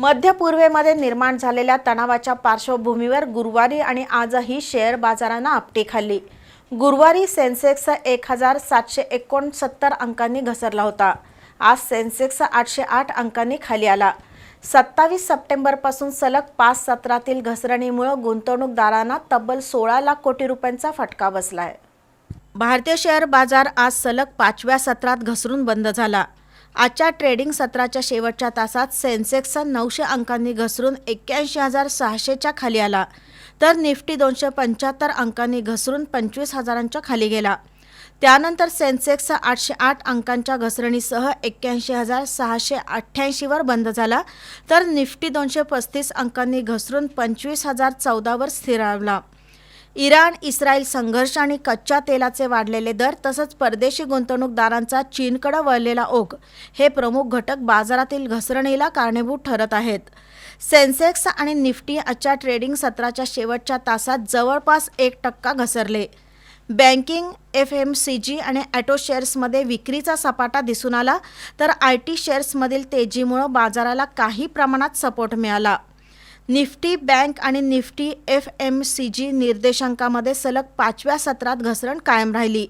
मध्य पूर्वेमध्ये निर्माण झालेल्या तणावाच्या पार्श्वभूमीवर गुरुवारी आणि आजही शेअर बाजारानं आपटी खाल्ली. गुरुवारी सेन्सेक्स एक हजार सातशे एकोणसत्तर अंकांनी घसरला होता. आज सेन्सेक्स आठशे आठ अंकांनी खाली आला. सत्तावीस सप्टेंबरपासून सलग पाच सत्रातील घसरणीमुळं गुंतवणूकदारांना तब्बल सोळा लाख कोटी रुपयांचा फटका बसला आहे भारतीय शेअर बाजार आज सलग पाचव्या सत्रात घसरून बंद झाला. आजच्या ट्रेडिंग सत्राच्या शेवटच्या तासात सेन्सेक्स नऊशे अंकांनी घसरून एक्क्याऐंशी हजार सहाशेच्या खाली आला. तर निफ्टी दोनशे पंच्याहत्तर अंकांनी घसरून पंचवीस हजारांच्या खाली गेला. त्यानंतर सेन्सेक्स आठशे आठ अंकांच्या घसरणीसह एक्क्याऐंशी हजार सहाशे अठ्ठ्याऐंशीवर बंद झाला. तर निफ्टी दोनशे पस्तीस अंकांनी घसरून पंचवीस हजार चौदावर स्थिरावला. इराण इस्रायल संघर्ष आणि कच्च्या तेलाचे वाढलेले दर तसंच परदेशी गुंतवणूकदारांचा चीनकडे वळलेला ओघ हे प्रमुख घटक बाजारातील घसरणीला कारणीभूत ठरत आहेत. सेन्सेक्स आणि निफ्टी आजच्या ट्रेडिंग सत्राच्या शेवटच्या तासात जवळपास एक टक्का घसरले. Banking F M C G आणि ॲटो शेअर्समध्ये विक्रीचा सपाटा दिसून आला तर आय टी शेअर्समधील तेजीमुळं बाजाराला काही प्रमाणात सपोर्ट मिळाला. निफ्टी बँक आणि Nifty F M C G निर्देशांकामध्ये सलग पाचव्या सत्रात घसरण कायम राहिली.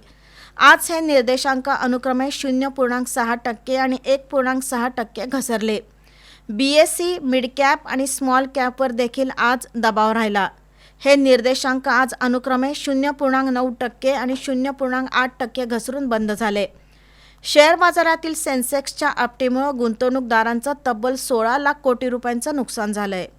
आज हे निर्देशांक अनुक्रमे शून्य पूर्णांक सहा टक्के आणि एक पूर्णांक सहा टक्के घसरले. बी एस सी मिडकॅप आणि स्मॉल कॅपवर देखील आज दबाव राहिला. हे निर्देशांक आज अनुक्रमे शून्य पूर्णांक नऊ टक्के आणि शून्य पूर्णांक आठ टक्के घसरून बंद झाले. शेअर बाजारातील सेन्सेक्सच्या आपटीमुळे गुंतवणूकदारांचं तब्बल सोळा लाख कोटी रुपयांचं नुकसान झालं आहे